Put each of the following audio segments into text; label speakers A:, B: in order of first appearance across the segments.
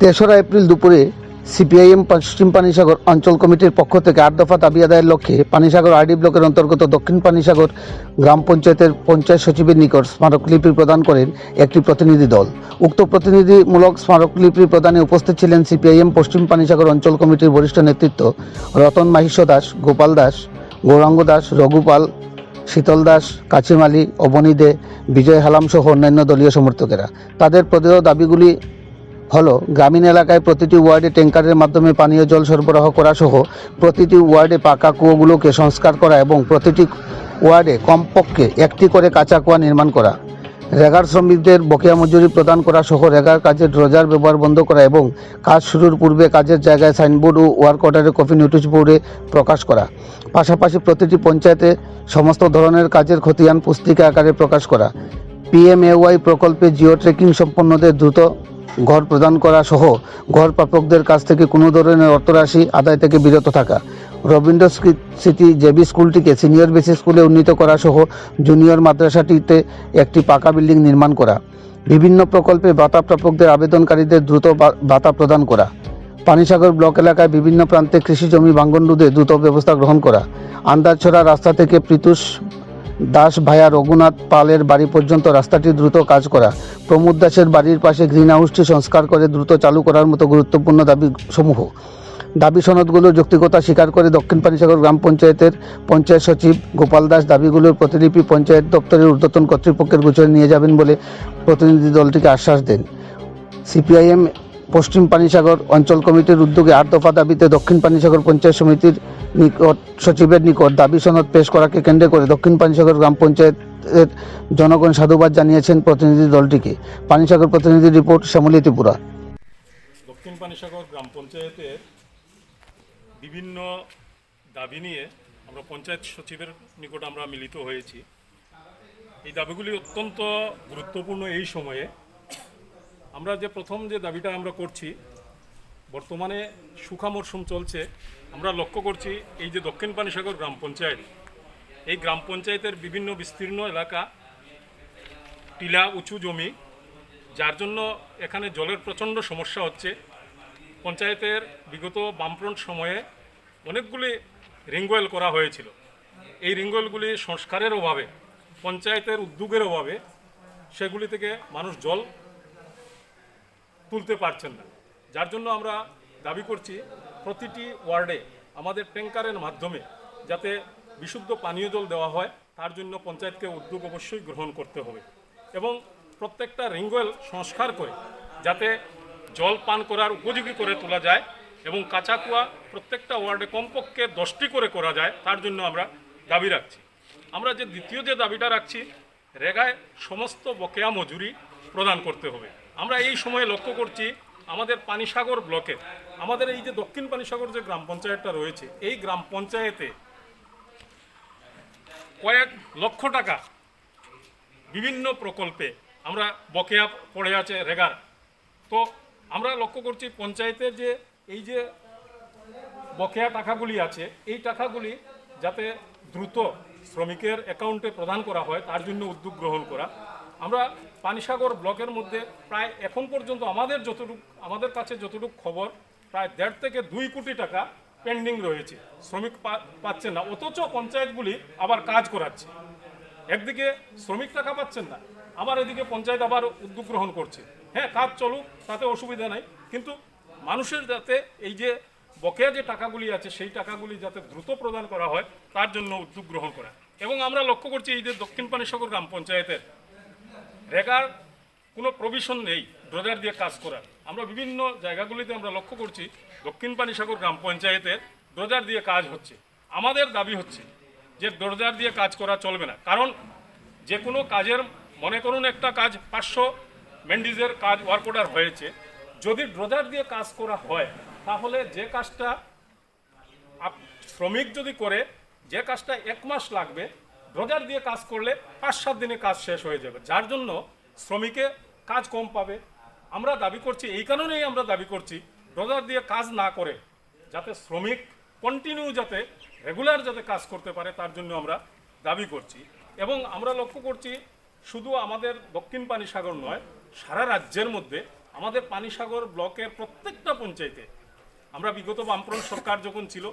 A: তেসরা এপ্রিল দুপুরে সিপিআইএম পশ্চিম পানিসাগর অঞ্চল কমিটির পক্ষ থেকে আট দফা দাবি আদায়ের লক্ষ্যে পানিসাগর আরডি ব্লকের অন্তর্গত দক্ষিণ পানিসাগর গ্রাম পঞ্চায়েতের পঞ্চায়েত সচিবের নিকট স্মারকলিপি প্রদান করেন একটি প্রতিনিধি দল। উক্ত প্রতিনিধিমূলক স্মারকলিপি প্রদানে উপস্থিত ছিলেন সিপিআইএম পশ্চিম পানিসাগর অঞ্চল কমিটির বরিষ্ঠ নেতৃত্ব রতন মাহিষ্য দাস, গোপাল দাস, গৌরাঙ্গ দাস রঘুপাল শীতল দাস কাচিম আলী অবনী দে, বিজয় হালাম সহ অন্যান্য দলীয় সমর্থকেরা। তাদের প্রদেয় দাবিগুলি হলো, গ্রামীণ এলাকায় প্রতিটি ওয়ার্ডে ট্যাঙ্কারের মাধ্যমে পানীয় জল সরবরাহ করা সহ প্রতিটি ওয়ার্ডে পাকা কুয়োগুলোকে সংস্কার করা এবং প্রতিটি ওয়ার্ডে কমপক্ষে একটি করে কাঁচা কুয়া নির্মাণ করা। রেগার শ্রমিকদের বকেয়া মজুরি প্রদান করা সহ রেগার কাজের রোজার ব্যবহার বন্ধ করা এবং কাজ শুরুর পূর্বে কাজের জায়গায় সাইনবোর্ড ও ওয়ার্ক অর্ডারে কপি নোটিশ বোর্ডে প্রকাশ করা। পাশাপাশি প্রতিটি পঞ্চায়েতে সমস্ত ধরনের কাজের খতিয়ান পুস্তিকা আকারে প্রকাশ করা। পিএমএওয়াই প্রকল্পে জিও ট্রেকিং সম্পন্নদের দ্রুত ঘর প্রদান করা সহ ঘর প্রাপকদের কাছ থেকে কোনো ধরনের অর্থরাশি আদায় থেকে বিরত থাকা। রবীন্দ্র স্মৃ- স্মৃতি জেবি স্কুলটিকে সিনিয়র বেসিক স্কুলে উন্নীত করা সহ জুনিয়র মাদ্রাসাটিতে একটি পাকা বিল্ডিং নির্মাণ করা। বিভিন্ন প্রকল্পে ভাতা প্রাপকদের আবেদনকারীদের দ্রুত বা- ভাতা প্রদান করা। পানিসাগর ব্লক এলাকায় বিভিন্ন প্রান্তে কৃষি জমি ভাঙ্গন রোধে দ্রুত ব্যবস্থা গ্রহণ করা। আন্দাজছড়া রাস্তা থেকে প্রীতুষ দাস ভায়া রঘুনাথ পালের বাড়ি পর্যন্ত রাস্তাটি দ্রুত কাজ করা। প্রমোদ দাসের বাড়ির পাশে গ্রিন হাউসটি সংস্কার করে দ্রুত চালু করার মতো গুরুত্বপূর্ণ দাবি সমূহ। দাবি সনদগুলোর যৌক্তিকতা স্বীকার করে দক্ষিণ পানিসাগর গ্রাম পঞ্চায়েতের পঞ্চায়েত সচিব গোপাল দাস দাবিগুলোর প্রতিলিপি পঞ্চায়েত দপ্তরের ঊর্ধ্বতন কর্তৃপক্ষের গোচরে নিয়ে যাবেন বলে প্রতিনিধি দলটিকে আশ্বাস দেন। সিপিআইএম পশ্চিম পানিসাগর অঞ্চল কমিটির উদ্যোগে আট দফা দাবিতে দক্ষিণ পানিসাগর পঞ্চায়েত সমিতির নিকট, সচিবের নিকট দাবি সনদ পেশ করাকে কেন্দ্র করে দক্ষিণ পানিসাগর গ্রাম পঞ্চায়েতের জনগণ সাধুবাদ জানিয়েছেন প্রতিনিধি দলটিকে। পানিসাগর প্রতিনিধি রিপোর্ট, শ্যামলী ত্রিপুরা।
B: দক্ষিণ পানিসাগর গ্রাম পঞ্চায়েতের বিভিন্ন দাবি নিয়ে আমরা পঞ্চায়েত সচিবের নিকট আমরা মিলিত হয়েছি। এই দাবিগুলি অত্যন্ত গুরুত্বপূর্ণ এই সময়ে। আমরা যে প্রথম যে দাবিটা আমরা করছি, বর্তমানে সুখা মরশুম চলছে। আমরা লক্ষ্য করছি এই যে দক্ষিণ পানিসাগর গ্রাম পঞ্চায়েত, এই গ্রাম পঞ্চায়েতের বিভিন্ন বিস্তীর্ণ এলাকা টিলা উঁচু জমি, যার জন্য এখানে জলের প্রচণ্ড সমস্যা হচ্ছে। পঞ্চায়েতের বিগত বামফ্রন্ট সময়ে অনেকগুলি রিঙ্গওয়েল করা হয়েছিল। এই রিঙ্গওয়েলগুলি সংস্কারের অভাবে, পঞ্চায়েতের উদ্যোগের অভাবে সেগুলি থেকে মানুষ জল তুলতে পারছেন না। যার জন্য আমরা দাবি করছি প্রতিটি ওয়ার্ডে আমাদের ট্যাঙ্কারের মাধ্যমে যাতে বিশুদ্ধ পানীয় জল দেওয়া হয়, তার জন্য পঞ্চায়েতকে উদ্যোগ অবশ্যই গ্রহণ করতে হবে এবং প্রত্যেকটা রিঙ্গওয়েল সংস্কার করে যাতে জল পান করার উপযোগী করে তোলা যায় এবং কাঁচা কুয়া প্রত্যেকটা ওয়ার্ডে কমপক্ষে দশটি করে করা যায়, তার জন্য আমরা দাবি রাখছি। আমরা যে দ্বিতীয় যে দাবিটা রাখছি, রেগায় সমস্ত বকেয়া মজুরি প্রদান করতে হবে। আমরা এই সময়ে লক্ষ্য করছি আমাদের পানিসাগর ব্লকে, আমাদের এই যে দক্ষিণ পানিসাগর যে গ্রাম পঞ্চায়েতটা রয়েছে, এই গ্রাম পঞ্চায়েতে কয়েক লক্ষ টাকা বিভিন্ন প্রকল্পে আমরা বকেয়া পড়ে আছে রেগার। তো আমরা লক্ষ্য করছি পঞ্চায়েতের যে এই যে বকেয়া টাকাগুলি আছে, এই টাকাগুলি যাতে দ্রুত শ্রমিকের অ্যাকাউন্টে প্রদান করা হয়, তার জন্য উদ্যোগ গ্রহণ করা। আমরা পানিসাগর ব্লকের মধ্যে প্রায় এখন পর্যন্ত আমাদের যতটুকু, আমাদের কাছে যতটুকু খবর, প্রায় দেড় থেকে দুই কোটি টাকা পেন্ডিং রয়েছে। শ্রমিক পাচ্ছেন না। অথচ পঞ্চায়েতগুলি আবার কাজ করাচ্ছে। একদিকে শ্রমিক টাকা পাচ্ছেন না, আবার এদিকে পঞ্চায়েত আবার উদ্যোগ গ্রহণ করছে। হ্যাঁ কাজ চলুক, তাতে অসুবিধা নাই। কিন্তু মানুষের যাতে এই যে বকেয়া যে টাকাগুলি আছে, সেই টাকাগুলি যাতে দ্রুত প্রদান করা হয়, তার জন্য উদ্যোগ গ্রহণ করা। এবং আমরা লক্ষ্য করছি এই যে দক্ষিণ পানিসাগর গ্রাম পঞ্চায়েতের রেগার কোনো প্রভিশন নেই ড্রজার দিয়ে কাজ করার। আমরা বিভিন্ন জায়গাগুলিতে আমরা লক্ষ্য করছি, দক্ষিণ পানিসাগর গ্রাম পঞ্চায়েতের ড্রজার দিয়ে কাজ হচ্ছে। আমাদের দাবি হচ্ছে যে ড্রজার দিয়ে কাজ করা চলবে না। কারণ যে কোনো কাজের, মনে করুন একটা কাজ পাঁচশো মেন্ডিজের কাজ ওয়ার্ক অর্ডার হয়েছে, যদি ড্রোজার দিয়ে কাজ করা হয়, তাহলে যে কাজটা শ্রমিক যদি করে, যে কাজটা এক মাস লাগবে ড্রজার দিয়ে কাজ করলে পাঁচ, সাত দিনে কাজ শেষ হয়ে যাবে। যার জন্য শ্রমিকে কাজ কম পাবে। আমরা দাবি করছি, এই কারণেই আমরা দাবি করছি, রোজার দিয়ে কাজ না করে যাতে শ্রমিক কন্টিনিউ যাতে রেগুলার যাতে কাজ করতে পারে, তার জন্য আমরা দাবি করছি। এবং আমরা লক্ষ্য করছি, শুধু আমাদের দক্ষিণ পানি সাগর নয়, সারা রাজ্যের মধ্যে আমাদের পানিসাগর ব্লকের প্রত্যেকটা পঞ্চায়েতে আমরা বিগত বামফ্রন্ট সরকার যখন ছিল,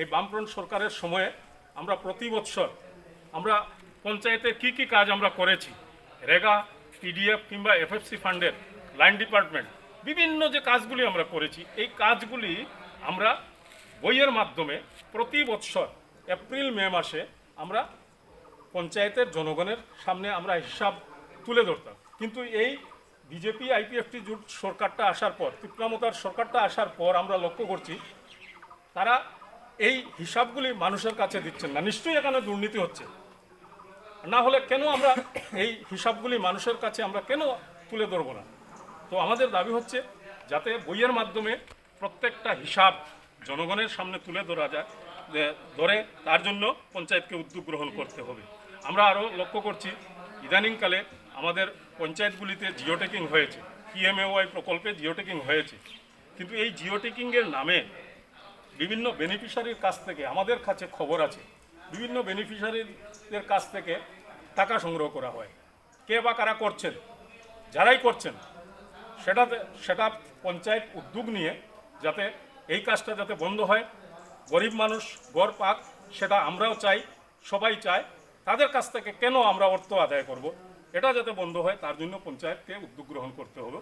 B: এই বামফ্রন্ট সরকারের সময়ে আমরা প্রতি বৎসর আমরা পঞ্চায়েতের কি কি কাজ আমরা করেছি? রেগা পিডিএফ কিংবা এফএফসি ফান্ডের লাইন ডিপার্টমেন্ট বিভিন্ন যে কাজগুলি আমরা করেছি, এই কাজগুলি আমরা বইয়ের মাধ্যমে প্রতি বৎসর এপ্রিল, মে মাসে আমরা পঞ্চায়েতের জনগণের সামনে আমরা হিসাব তুলে ধরতাম। কিন্তু এই বিজেপি আইপিএফটি জোট সরকারটা আসার পর ত্রিপুরামতার সরকারটা আসার পর আমরা লক্ষ্য করছি, তারা এই হিসাবগুলি মানুষের কাছে দিচ্ছেন না। নিশ্চয়ই এখানে দুর্নীতি হচ্ছে। না হলে কেন আমরা এই হিসাবগুলি মানুষের কাছে আমরা কেন তুলে ধরবো না? তো আমাদের দাবি হচ্ছে, যাতে বইয়ের মাধ্যমে প্রত্যেকটা হিসাব জনগণের সামনে তুলে ধরা যায় ধরে তার জন্য পঞ্চায়েতকে উদ্যোগ গ্রহণ করতে হবে। আমরা আরও লক্ষ্য করছি, ইদানিংকালে আমাদের পঞ্চায়েতগুলিতে জিওটেকিং হয়েছে, পিএমএওয়াই প্রকল্পে জিওটেকিং হয়েছে। কিন্তু এই জিওটেকিংয়ের নামে বিভিন্ন বেনিফিশিয়ারির কাছ থেকে আমাদের কাছে খবর আছে বিভিন্ন বেনিফিশিয়ারিদের কাছ থেকে টাকা সংগ্রহ করা হয়। কে বা কারা করছেন, যারাই করছেন সেটাতে সেটা পঞ্চায়েত উদ্যোগ নিয়ে যাতে এই কাজটা যাতে বন্ধ হয়, গরিব মানুষ গড় পাক, সেটা আমরাও চাই, সবাই চায়, তাদের কাছ থেকে কেন আমরা অর্থ আদায় করব, এটা যাতে বন্ধ হয়, তার জন্য পঞ্চায়েতকে উদ্যোগ গ্রহণ করতে হবে।